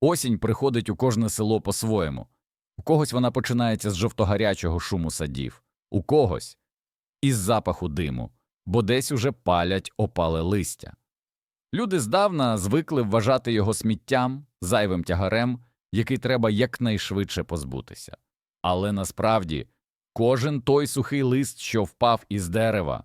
Осінь приходить у кожне село по-своєму. У когось вона починається з жовтогарячого шуму садів, у когось із запаху диму, бо десь уже палять опале листя. Люди здавна звикли вважати його сміттям, зайвим тягарем, який треба якнайшвидше позбутися. Але насправді кожен той сухий лист, що впав із дерева,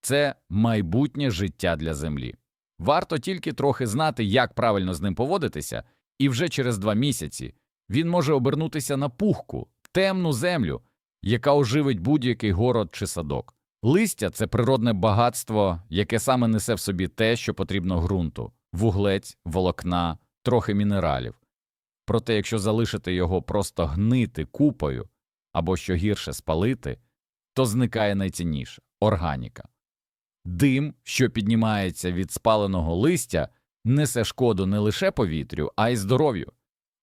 це майбутнє життя для землі. Варто тільки трохи знати, як правильно з ним поводитися, і вже через два місяці він може обернутися на пухку, темну землю, яка оживить будь-який город чи садок. Листя це природне багатство, яке саме несе в собі те, що потрібно ґрунту вуглець, волокна, трохи мінералів. Проте, якщо залишити його просто гнити купою або що гірше спалити, то зникає найцінніше органіка. Дим, що піднімається від спаленого листя, несе шкоду не лише повітрю, а й здоров'ю.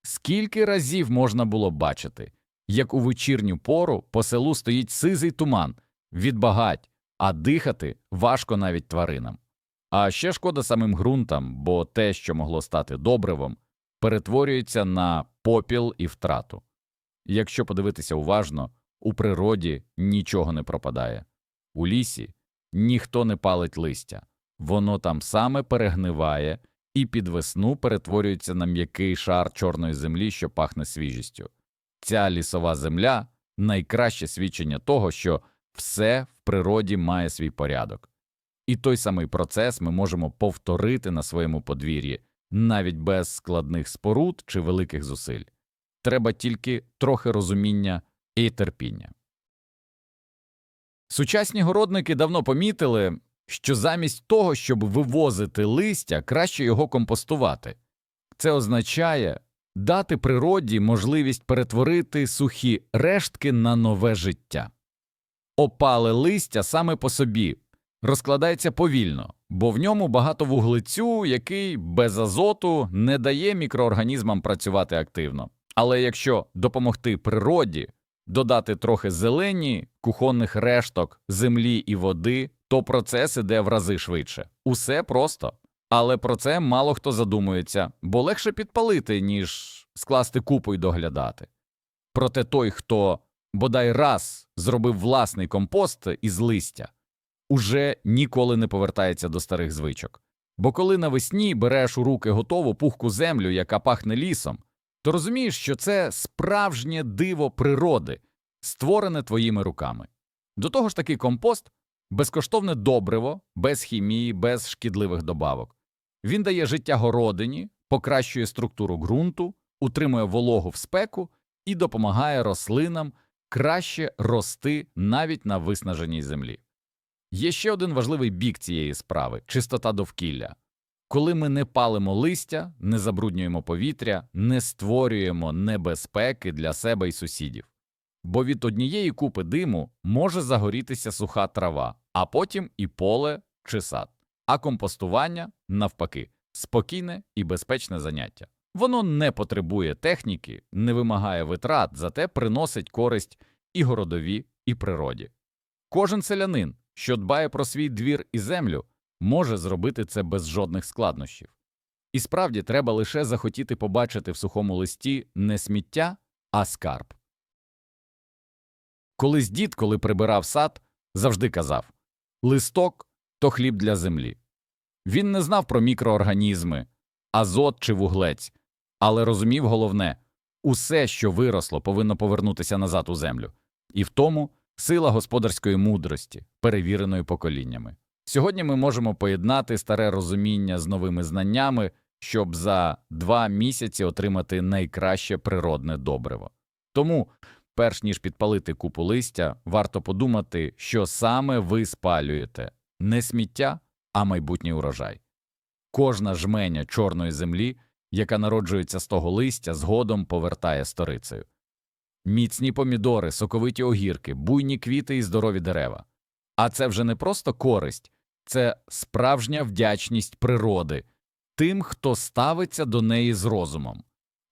Скільки разів можна було бачити, як у вечірню пору по селу стоїть сизий туман від багать, а дихати важко навіть тваринам. А ще шкода самим ґрунтам, бо те, що могло стати добривом, перетворюється на попіл і втрату. Якщо подивитися уважно, у природі нічого не пропадає. У лісі ніхто не палить листя, воно там саме перегниває і під весну перетворюється на м'який шар чорної землі, що пахне свіжістю. Ця лісова земля найкраще свідчення того, що все в природі має свій порядок. І той самий процес ми можемо повторити на своєму подвір'ї, навіть без складних споруд чи великих зусиль. Треба тільки трохи розуміння і терпіння. Сучасні городники давно помітили, що замість того, щоб вивозити листя, краще його компостувати. Це означає дати природі можливість перетворити сухі рештки на нове життя. Опале листя саме по собі розкладається повільно, бо в ньому багато вуглецю, який без азоту не дає мікроорганізмам працювати активно. Але якщо допомогти природі, додати трохи зелені, кухонних решток, землі і води, то процес іде в рази швидше. Усе просто. Але про це мало хто задумується, бо легше підпалити, ніж скласти купу й доглядати. Проте той, хто бодай раз зробив власний компост із листя, уже ніколи не повертається до старих звичок. Бо коли навесні береш у руки готову пухку землю, яка пахне лісом, то розумієш, що це справжнє диво природи, створене твоїми руками. До того ж такий компост безкоштовне добриво, без хімії, без шкідливих добавок. Він дає життя городині, покращує структуру ґрунту, утримує вологу в спеку і допомагає рослинам краще рости навіть на виснаженій землі. Є ще один важливий бік цієї справи чистота довкілля. Коли ми не палимо листя, не забруднюємо повітря, не створюємо небезпеки для себе і сусідів. Бо від однієї купи диму може загорітися суха трава, а потім і поле чи сад. А компостування, навпаки, спокійне і безпечне заняття. Воно не потребує техніки, не вимагає витрат, зате приносить користь і городові, і природі. Кожен селянин, що дбає про свій двір і землю, може зробити це без жодних складнощів. І справді треба лише захотіти побачити в сухому листі не сміття, а скарб. Колись дід, коли прибирав сад, завжди казав листок то хліб для землі. Він не знав про мікроорганізми, азот чи вуглець, але розумів головне усе, що виросло, повинно повернутися назад у землю, і в тому сила господарської мудрості, перевіреної поколіннями. Сьогодні ми можемо поєднати старе розуміння з новими знаннями, щоб за два місяці отримати найкраще природне добриво. Тому, перш ніж підпалити купу листя, варто подумати, що саме ви спалюєте не сміття, а майбутній урожай. Кожна жменя чорної землі, яка народжується з того листя, згодом повертає сторицею. Міцні помідори, соковиті огірки, буйні квіти і здорові дерева. А це вже не просто користь, це справжня вдячність природи тим, хто ставиться до неї з розумом.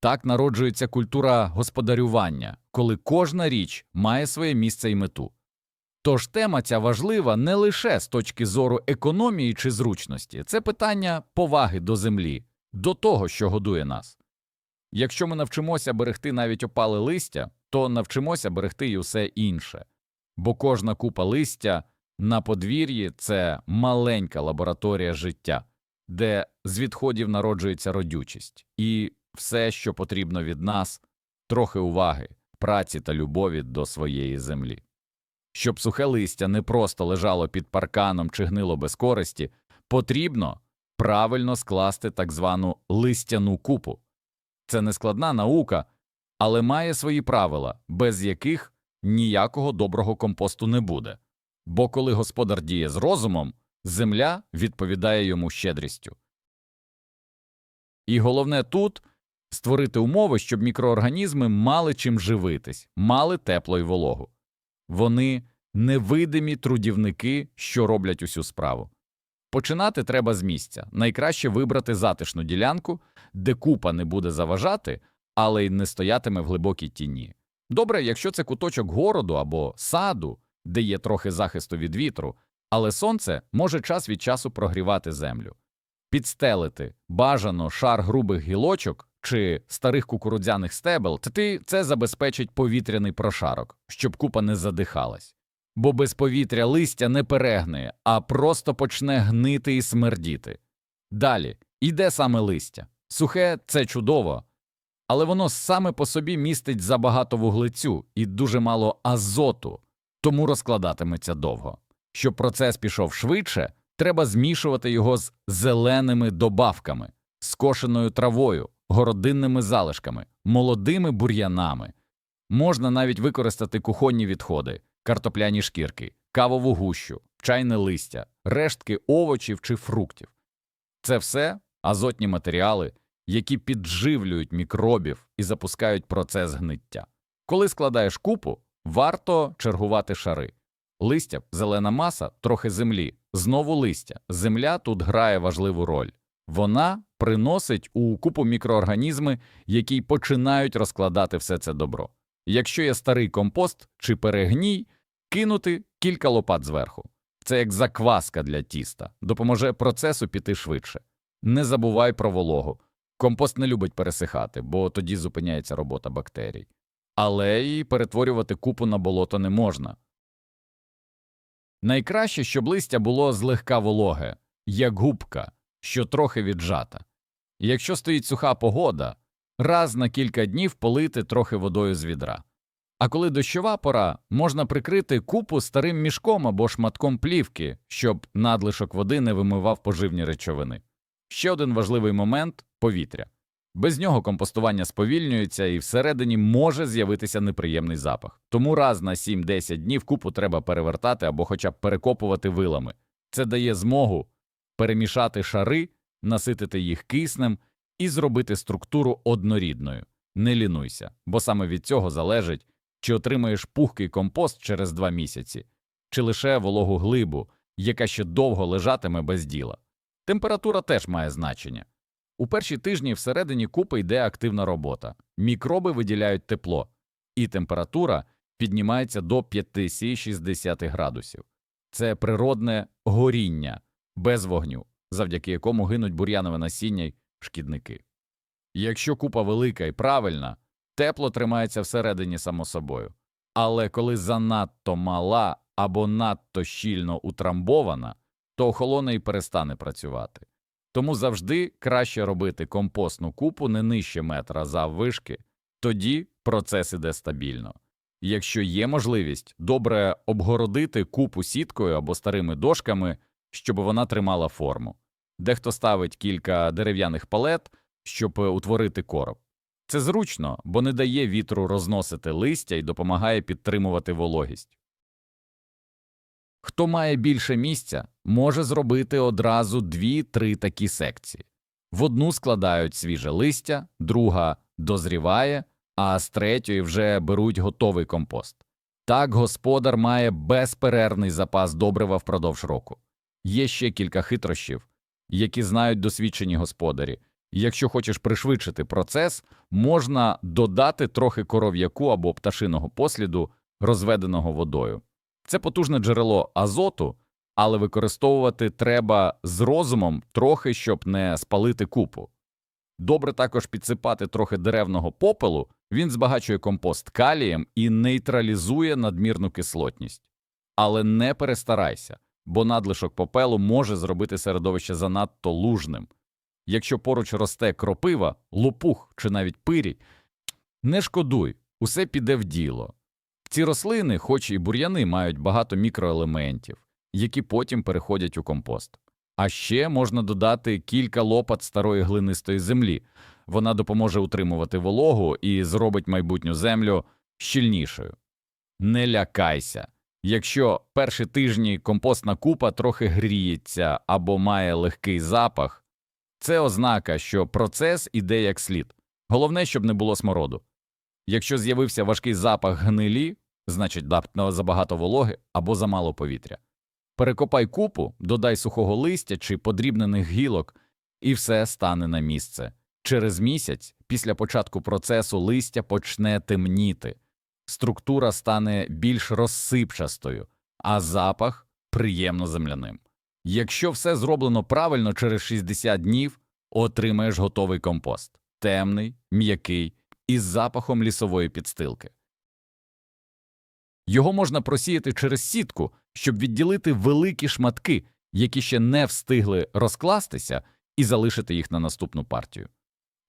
Так народжується культура господарювання, коли кожна річ має своє місце і мету. Тож тема ця важлива не лише з точки зору економії чи зручності, це питання поваги до землі, до того, що годує нас. Якщо ми навчимося берегти навіть опале листя, то навчимося берегти й усе інше. Бо кожна купа листя на подвір'ї це маленька лабораторія життя, де з відходів народжується родючість, і все, що потрібно від нас, трохи уваги, праці та любові до своєї землі. Щоб сухе листя не просто лежало під парканом чи гнило без користі, потрібно правильно скласти так звану листяну купу. Це не складна наука, але має свої правила, без яких ніякого доброго компосту не буде. Бо коли господар діє з розумом, земля відповідає йому щедрістю. І головне тут створити умови, щоб мікроорганізми мали чим живитись, мали тепло й вологу. Вони невидимі трудівники, що роблять усю справу. Починати треба з місця. Найкраще вибрати затишну ділянку, де купа не буде заважати, але й не стоятиме в глибокій тіні. Добре, якщо це куточок городу або саду, де є трохи захисту від вітру, але сонце може час від часу прогрівати землю. Підстелити бажано шар грубих гілочок чи старих кукурудзяних стебел, це ти це забезпечить повітряний прошарок, щоб купа не задихалась. Бо без повітря листя не перегниє, а просто почне гнити і смердіти. Далі іде саме листя. Сухе це чудово, але воно саме по собі містить забагато вуглецю і дуже мало азоту, тому розкладатиметься довго. Щоб процес пішов швидше, треба змішувати його з зеленими добавками, скошеною травою, городинними залишками, молодими бур'янами. Можна навіть використати кухонні відходи, картопляні шкірки, кавову гущу, чайне листя, рештки овочів чи фруктів. Це все азотні матеріали, які підживлюють мікробів і запускають процес гниття. Коли складаєш купу, варто чергувати шари. Листя, зелена маса, трохи землі, знову листя. Земля тут грає важливу роль. Вона приносить у купу мікроорганізми, які починають розкладати все це добро. Якщо є старий компост чи перегній, кинути кілька лопат зверху. Це як закваска для тіста, допоможе процесу піти швидше. Не забувай про вологу. Компост не любить пересихати, бо тоді зупиняється робота бактерій. Але і перетворювати купу на болото не можна. Найкраще, щоб листя було злегка вологе, як губка, що трохи віджата. Якщо стоїть суха погода, раз на кілька днів полити трохи водою з відра. А коли дощова пора, можна прикрити купу старим мішком або шматком плівки, щоб надлишок води не вимивав поживні речовини. Ще один важливий момент повітря. Без нього компостування сповільнюється і всередині може з'явитися неприємний запах. Тому раз на 7-10 днів купу треба перевертати або хоча б перекопувати вилами. Це дає змогу перемішати шари, наситити їх киснем і зробити структуру однорідною. Не лінуйся, бо саме від цього залежить, чи отримаєш пухкий компост через два місяці, чи лише вологу глибу, яка ще довго лежатиме без діла. Температура теж має значення. У перші тижні всередині купи йде активна робота, мікроби виділяють тепло, і температура піднімається до 50-60 градусів. Це природне горіння без вогню, завдяки якому гинуть бур'янове насіння й шкідники. Якщо купа велика і правильна, тепло тримається всередині само собою. Але коли занадто мала або надто щільно утрамбована, то охолоне і перестане працювати. Тому завжди краще робити компостну купу не нижче метра заввишки, тоді процес іде стабільно. Якщо є можливість, добре обгородити купу сіткою або старими дошками, щоб вона тримала форму. Дехто ставить кілька дерев'яних палет, щоб утворити короб. Це зручно, бо не дає вітру розносити листя і допомагає підтримувати вологість. Хто має більше місця, може зробити одразу дві-три такі секції. В одну складають свіже листя, друга дозріває, а з третьої вже беруть готовий компост. Так господар має безперервний запас добрива впродовж року. Є ще кілька хитрощів, які знають досвідчені господарі. Якщо хочеш пришвидшити процес, можна додати трохи коров'яку або пташиного посліду, розведеного водою. Це потужне джерело азоту, але використовувати треба з розумом трохи, щоб не спалити купу. Добре також підсипати трохи деревного попелу, він збагачує компост калієм і нейтралізує надмірну кислотність. Але не перестарайся, бо надлишок попелу може зробити середовище занадто лужним. Якщо поруч росте кропива, лопух чи навіть пирій, не шкодуй, усе піде в діло. Ці рослини, хоч і бур'яни, мають багато мікроелементів, які потім переходять у компост. А ще можна додати кілька лопат старої глинистої землі. Вона допоможе утримувати вологу і зробить майбутню землю щільнішою. Не лякайся. Якщо перші тижні компостна купа трохи гріється або має легкий запах, це ознака, що процес іде як слід. Головне, щоб не було смороду. Якщо з'явився важкий запах гнилі, значить забагато вологи або замало повітря. Перекопай купу, додай сухого листя чи подрібнених гілок, і все стане на місце. Через місяць, після початку процесу, листя почне темніти, структура стане більш розсипчастою, а запах приємно земляним. Якщо все зроблено правильно, через 60 днів отримаєш готовий компост темний, м'який, із запахом лісової підстилки. Його можна просіяти через сітку, щоб відділити великі шматки, які ще не встигли розкластися, і залишити їх на наступну партію.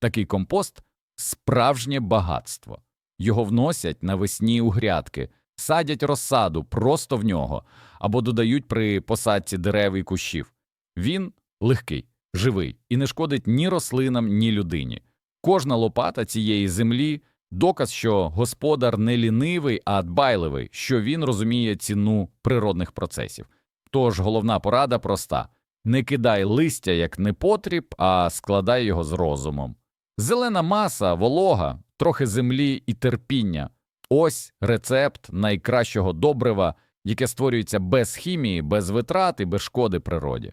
Такий компост справжнє багатство. Його вносять навесні у грядки, садять розсаду просто в нього або додають при посадці дерев і кущів. Він легкий, живий і не шкодить ні рослинам, ні людині. Кожна лопата цієї землі доказ, що господар не лінивий, а дбайливий, що він розуміє ціну природних процесів. Тож головна порада проста не кидай листя як непотріб, а складай його з розумом. Зелена маса, волога, трохи землі і терпіння ось рецепт найкращого добрива, яке створюється без хімії, без витрат і без шкоди природі.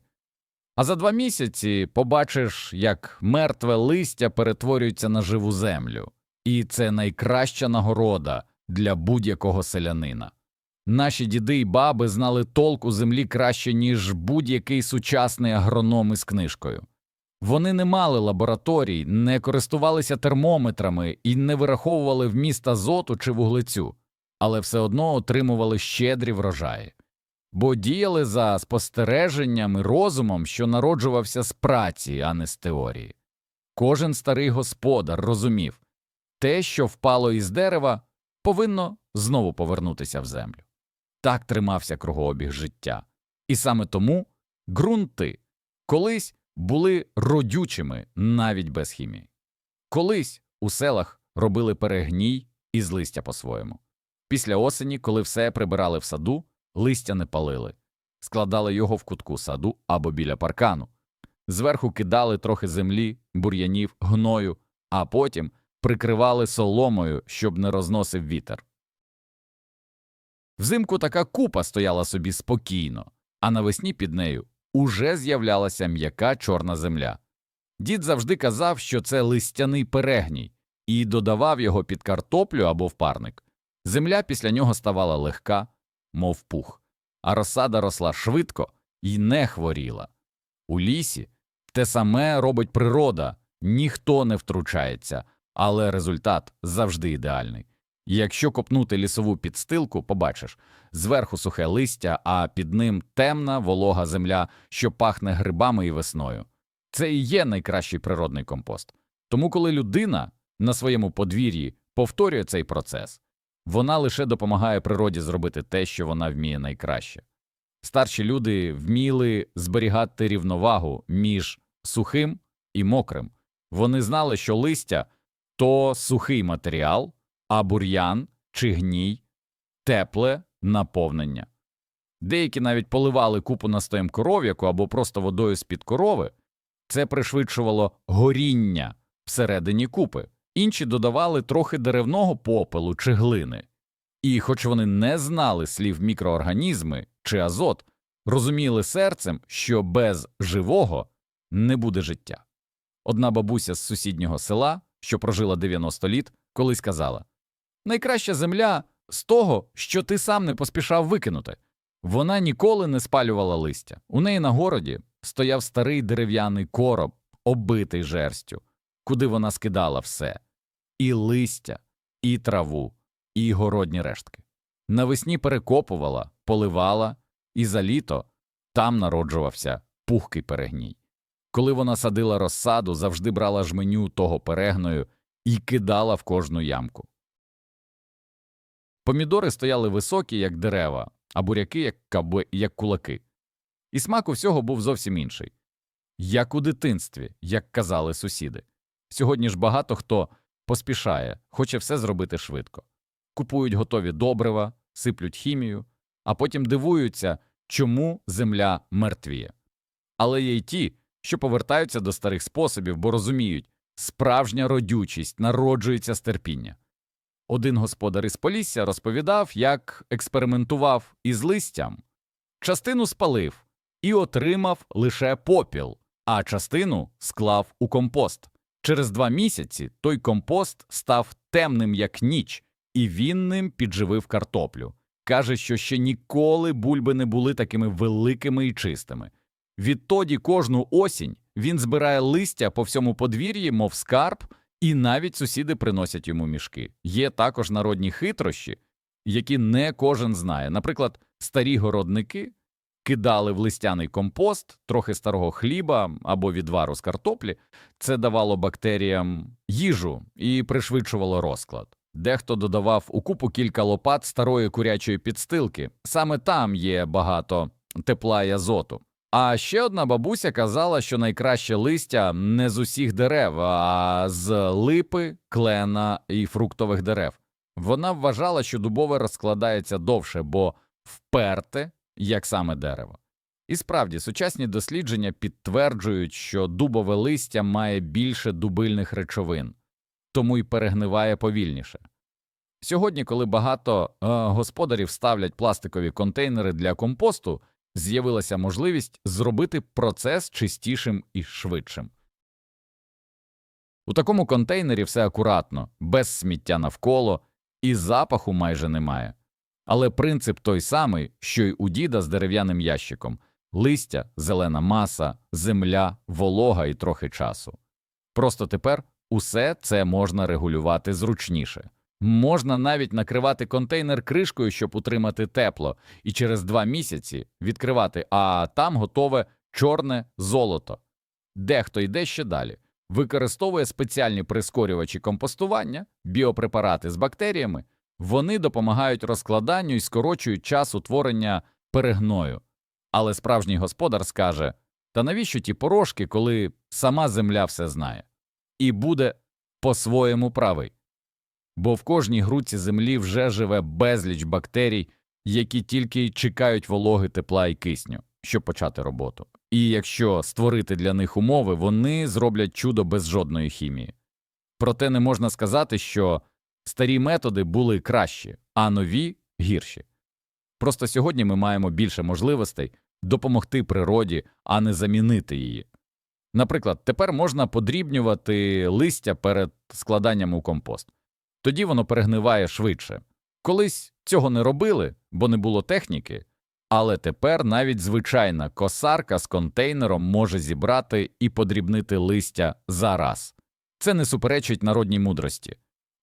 А за два місяці побачиш, як мертве листя перетворюється на живу землю, і це найкраща нагорода для будь-якого селянина. Наші діди й баби знали толк у землі краще, ніж будь-який сучасний агроном із книжкою. Вони не мали лабораторій, не користувалися термометрами і не вираховували вміст азоту чи вуглецю, але все одно отримували щедрі врожаї бо діяли за спостереженням і розумом, що народжувався з праці, а не з теорії. Кожен старий господар розумів те, що впало із дерева, повинно знову повернутися в землю. Так тримався кругообіг життя. І саме тому ґрунти колись були родючими навіть без хімії. Колись у селах робили перегній із листя по-своєму. Після осені, коли все прибирали в саду, листя не палили, складали його в кутку саду або біля паркану, зверху кидали трохи землі, бур'янів, гною, а потім прикривали соломою, щоб не розносив вітер. Взимку така купа стояла собі спокійно, а навесні під нею уже з'являлася м'яка чорна земля. Дід завжди казав, що це листяний перегній, і додавав його під картоплю або в парник. Земля після нього ставала легка, мов пух, а розсада росла швидко і не хворіла. У лісі те саме робить природа, ніхто не втручається, але результат завжди ідеальний. Якщо копнути лісову підстилку, побачиш зверху сухе листя, а під ним темна волога земля, що пахне грибами і весною. Це і є найкращий природний компост. Тому, коли людина на своєму подвір'ї повторює цей процес, вона лише допомагає природі зробити те, що вона вміє найкраще. Старші люди вміли зберігати рівновагу між сухим і мокрим. Вони знали, що листя то сухий матеріал, а бур'ян чи гній тепле наповнення. Деякі навіть поливали купу настоєм коров'яку або просто водою з під корови, це пришвидшувало горіння всередині купи. Інші додавали трохи деревного попелу чи глини. І, хоч вони не знали слів мікроорганізми чи азот, розуміли серцем, що без живого не буде життя. Одна бабуся з сусіднього села, що прожила 90 літ, колись казала найкраща земля з того, що ти сам не поспішав викинути. Вона ніколи не спалювала листя. У неї на городі стояв старий дерев'яний короб, оббитий жерстю. куди вона скидала все і листя, і траву, і городні рештки. Навесні перекопувала, поливала, і за літо там народжувався пухкий перегній. Коли вона садила розсаду, завжди брала жменю того перегною і кидала в кожну ямку. Помідори стояли високі, як дерева, а буряки, як, каби, як кулаки. І смак у всього був зовсім інший. Як у дитинстві, як казали сусіди. Сьогодні ж багато хто поспішає, хоче все зробити швидко. Купують готові добрива, сиплють хімію, а потім дивуються, чому земля мертвіє. Але є й ті, що повертаються до старих способів, бо розуміють, справжня родючість народжується з терпіння. Один господар із Полісся розповідав, як експериментував із листям, частину спалив і отримав лише попіл, а частину склав у компост. Через два місяці той компост став темним, як ніч, і він ним підживив картоплю. Каже, що ще ніколи бульби не були такими великими і чистими. Відтоді кожну осінь він збирає листя по всьому подвір'ї, мов скарб, і навіть сусіди приносять йому мішки. Є також народні хитрощі, які не кожен знає. Наприклад, старі городники кидали в листяний компост трохи старого хліба або відвару з картоплі. Це давало бактеріям їжу і пришвидшувало розклад. Дехто додавав у купу кілька лопат старої курячої підстилки. Саме там є багато тепла і азоту. А ще одна бабуся казала, що найкраще листя не з усіх дерев, а з липи, клена і фруктових дерев. Вона вважала, що дубове розкладається довше, бо вперте, як саме дерево. І справді, сучасні дослідження підтверджують, що дубове листя має більше дубильних речовин, тому й перегниває повільніше. Сьогодні, коли багато е, господарів ставлять пластикові контейнери для компосту, з'явилася можливість зробити процес чистішим і швидшим. У такому контейнері все акуратно, без сміття навколо, і запаху майже немає. Але принцип той самий, що й у діда з дерев'яним ящиком листя, зелена маса, земля, волога і трохи часу. Просто тепер усе це можна регулювати зручніше. Можна навіть накривати контейнер кришкою, щоб утримати тепло, і через два місяці відкривати, а там готове чорне золото. Дехто йде ще далі, використовує спеціальні прискорювачі компостування, біопрепарати з бактеріями. Вони допомагають розкладанню і скорочують час утворення перегною. Але справжній господар скаже та навіщо ті порошки, коли сама земля все знає, і буде по-своєму правий. Бо в кожній грудці землі вже живе безліч бактерій, які тільки чекають вологи, тепла і кисню, щоб почати роботу. І якщо створити для них умови, вони зроблять чудо без жодної хімії. Проте не можна сказати, що старі методи були кращі, а нові гірші. Просто сьогодні ми маємо більше можливостей допомогти природі, а не замінити її. Наприклад, тепер можна подрібнювати листя перед складанням у компост, тоді воно перегниває швидше. Колись цього не робили, бо не було техніки, але тепер навіть звичайна косарка з контейнером може зібрати і подрібнити листя за раз. Це не суперечить народній мудрості,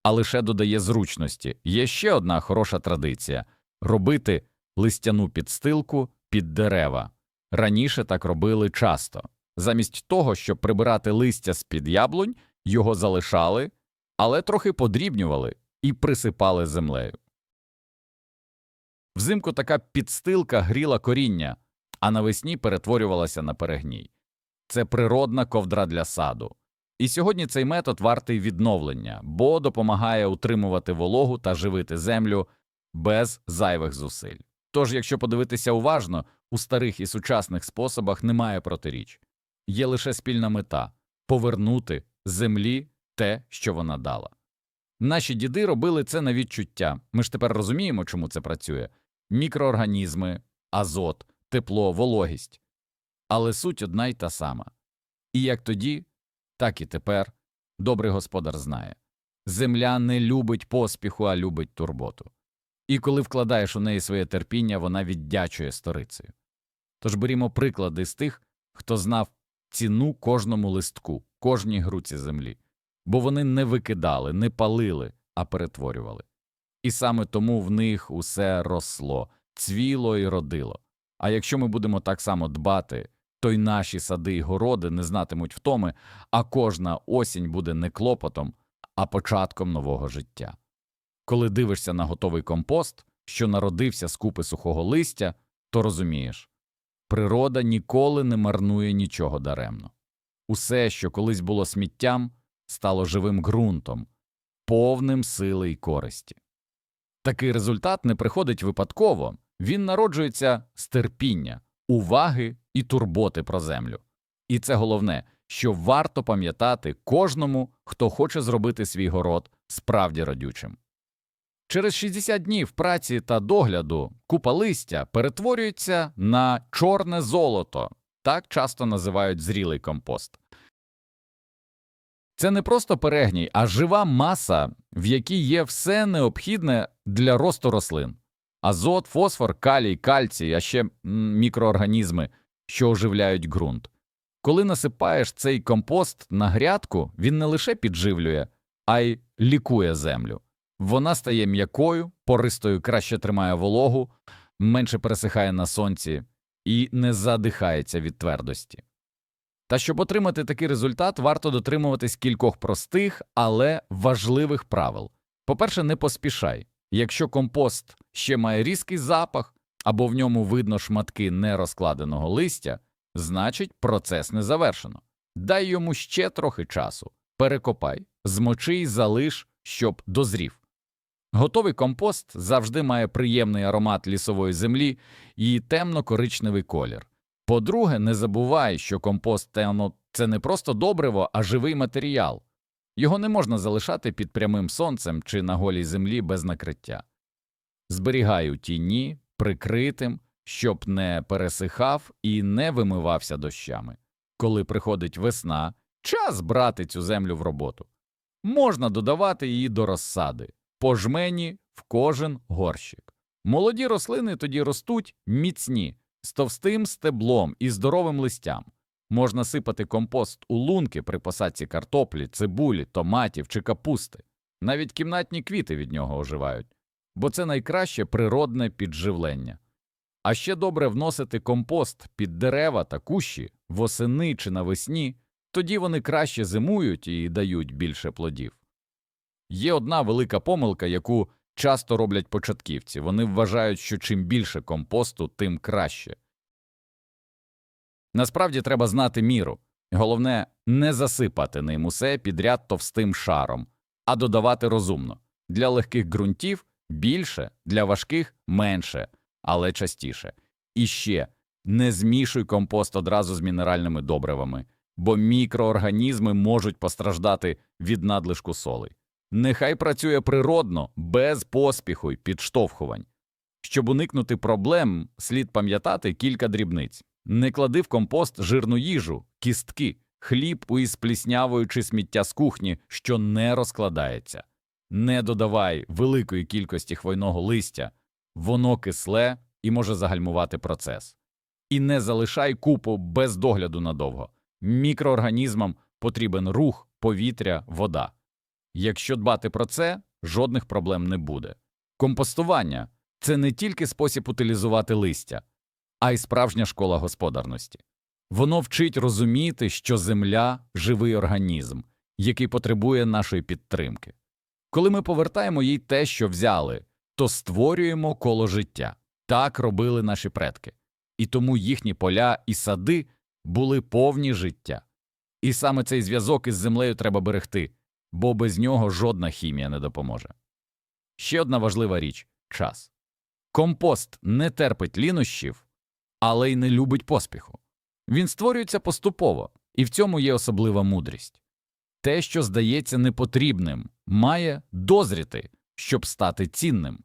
а лише додає зручності. Є ще одна хороша традиція робити листяну підстилку під дерева. Раніше так робили часто. Замість того, щоб прибирати листя з під яблунь, його залишали, але трохи подрібнювали і присипали землею. Взимку така підстилка гріла коріння, а навесні перетворювалася на перегній. Це природна ковдра для саду. І сьогодні цей метод вартий відновлення, бо допомагає утримувати вологу та живити землю без зайвих зусиль. Тож, якщо подивитися уважно, у старих і сучасних способах немає протиріч, є лише спільна мета повернути землі те, що вона дала. Наші діди робили це на відчуття. Ми ж тепер розуміємо, чому це працює мікроорганізми, азот, тепло, вологість. Але суть одна й та сама. І як тоді, так і тепер добрий господар знає земля не любить поспіху, а любить турботу. І коли вкладаєш у неї своє терпіння, вона віддячує сторицею. Тож берімо приклади з тих, хто знав ціну кожному листку, кожній груці землі. Бо вони не викидали, не палили, а перетворювали. І саме тому в них усе росло, цвіло і родило. А якщо ми будемо так само дбати, то й наші сади й городи не знатимуть втоми, а кожна осінь буде не клопотом, а початком нового життя. Коли дивишся на готовий компост, що народився з купи сухого листя, то розумієш природа ніколи не марнує нічого даремно. Усе, що колись було сміттям, стало живим ґрунтом, повним сили й користі. Такий результат не приходить випадково, він народжується з терпіння, уваги і турботи про землю. І це головне, що варто пам'ятати кожному, хто хоче зробити свій город справді родючим. Через 60 днів праці та догляду купа листя перетворюється на чорне золото, так часто називають зрілий компост. Це не просто перегній, а жива маса, в якій є все необхідне для росту рослин азот, фосфор, калій, кальцій, а ще мікроорганізми, що оживляють ґрунт. Коли насипаєш цей компост на грядку, він не лише підживлює, а й лікує землю. Вона стає м'якою, пористою краще тримає вологу, менше пересихає на сонці і не задихається від твердості. Та щоб отримати такий результат, варто дотримуватись кількох простих, але важливих правил. По-перше, не поспішай. Якщо компост ще має різкий запах або в ньому видно шматки нерозкладеного листя, значить процес не завершено. Дай йому ще трохи часу, перекопай, змочи й залиш, щоб дозрів. Готовий компост завжди має приємний аромат лісової землі і темно-коричневий колір. По-друге, не забувай, що компост темно – це не просто добриво, а живий матеріал. Його не можна залишати під прямим сонцем чи на голій землі без накриття. Зберігай у тіні, прикритим, щоб не пересихав і не вимивався дощами. Коли приходить весна, час брати цю землю в роботу. Можна додавати її до розсади, по жмені в кожен горщик. Молоді рослини тоді ростуть міцні, з товстим стеблом і здоровим листям. Можна сипати компост у лунки при посадці картоплі, цибулі, томатів чи капусти. Навіть кімнатні квіти від нього оживають, бо це найкраще природне підживлення. А ще добре вносити компост під дерева та кущі восени чи навесні, тоді вони краще зимують і дають більше плодів. Є одна велика помилка, яку часто роблять початківці вони вважають, що чим більше компосту, тим краще. Насправді треба знати міру. Головне не засипати ним усе підряд товстим шаром, а додавати розумно. Для легких ґрунтів більше, для важких менше, але частіше. І ще не змішуй компост одразу з мінеральними добривами, бо мікроорганізми можуть постраждати від надлишку солей. Нехай працює природно, без поспіху й підштовхувань. Щоб уникнути проблем, слід пам'ятати кілька дрібниць. Не клади в компост жирну їжу, кістки, хліб із пліснявою сміття з кухні, що не розкладається. Не додавай великої кількості хвойного листя, воно кисле і може загальмувати процес. І не залишай купу без догляду надовго. Мікроорганізмам потрібен рух, повітря, вода. Якщо дбати про це, жодних проблем не буде. Компостування це не тільки спосіб утилізувати листя, а й справжня школа господарності. Воно вчить розуміти, що земля живий організм, який потребує нашої підтримки. Коли ми повертаємо їй те, що взяли, то створюємо коло життя. Так робили наші предки, і тому їхні поля і сади були повні життя. І саме цей зв'язок із землею треба берегти, бо без нього жодна хімія не допоможе. Ще одна важлива річ час. Компост не терпить лінощів, але й не любить поспіху. Він створюється поступово, і в цьому є особлива мудрість. Те, що здається непотрібним, має дозріти, щоб стати цінним.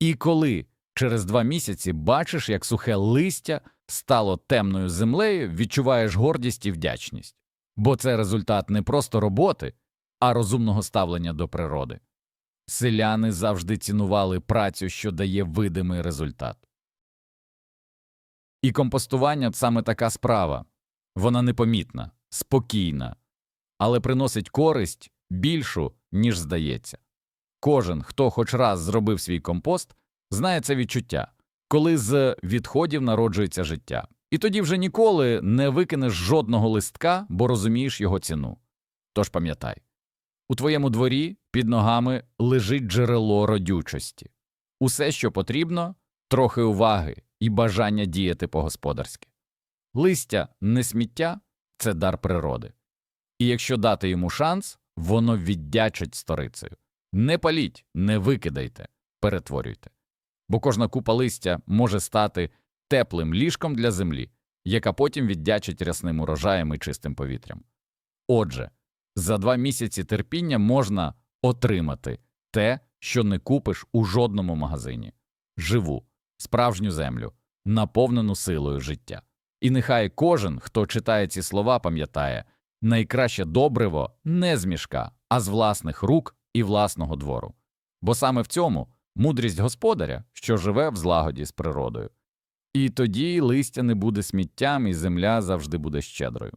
І коли через два місяці бачиш, як сухе листя стало темною землею, відчуваєш гордість і вдячність. Бо це результат не просто роботи, а розумного ставлення до природи. Селяни завжди цінували працю, що дає видимий результат. І компостування саме така справа вона непомітна, спокійна, але приносить користь більшу, ніж здається. Кожен, хто хоч раз зробив свій компост, знає це відчуття, коли з відходів народжується життя. І тоді вже ніколи не викинеш жодного листка, бо розумієш його ціну. Тож пам'ятай, у твоєму дворі під ногами лежить джерело родючості. Усе, що потрібно, трохи уваги і бажання діяти по-господарськи. Листя не сміття це дар природи. І якщо дати йому шанс, воно віддячить сторицею. Не паліть, не викидайте, перетворюйте. Бо кожна купа листя може стати теплим ліжком для землі, яка потім віддячить рясним урожаєм і чистим повітрям. Отже, за два місяці терпіння можна отримати те, що не купиш у жодному магазині живу, справжню землю, наповнену силою життя. І нехай кожен, хто читає ці слова, пам'ятає найкраще добриво не з мішка, а з власних рук і власного двору. Бо саме в цьому мудрість господаря, що живе в злагоді з природою. І тоді листя не буде сміттям, і земля завжди буде щедрою.